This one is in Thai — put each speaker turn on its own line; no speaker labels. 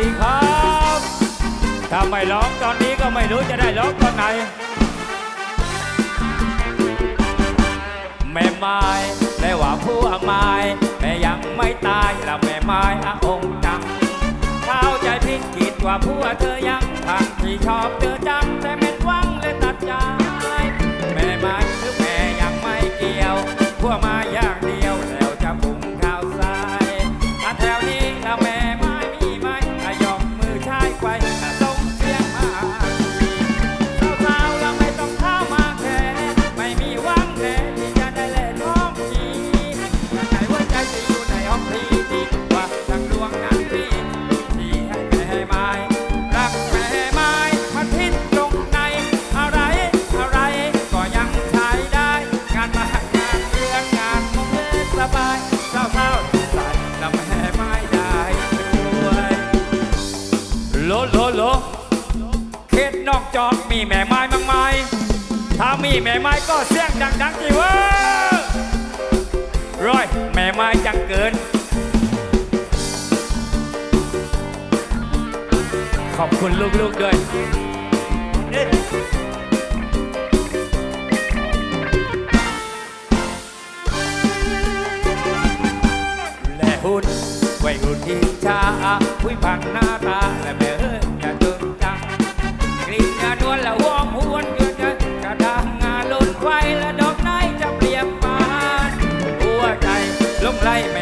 ดีครับ ถ้าไม่ร้องตอนนี้ก็ไม่รู้จะได้ร้องตอนไหน แม่ไม้ได้ว่าผู้อมาแม่ยังไม่ตายละแม่ไม้อองจังเข้าใจพิดคิดว่าผู้เธอยังทังที่ชอบเธอจังแต่้องจอกมีแม่ไม้มากมาถ้ามีแม่ไม้ก็เสียงดังดังดีเว้ยร้อยแม่ไม้จังเกิน ขอบคุณลูกๆด้วยและหุ่นไว้หุ่นที่ชาผู้พังหน้าตาและแม่เฮ้ยอย่าตื่น light.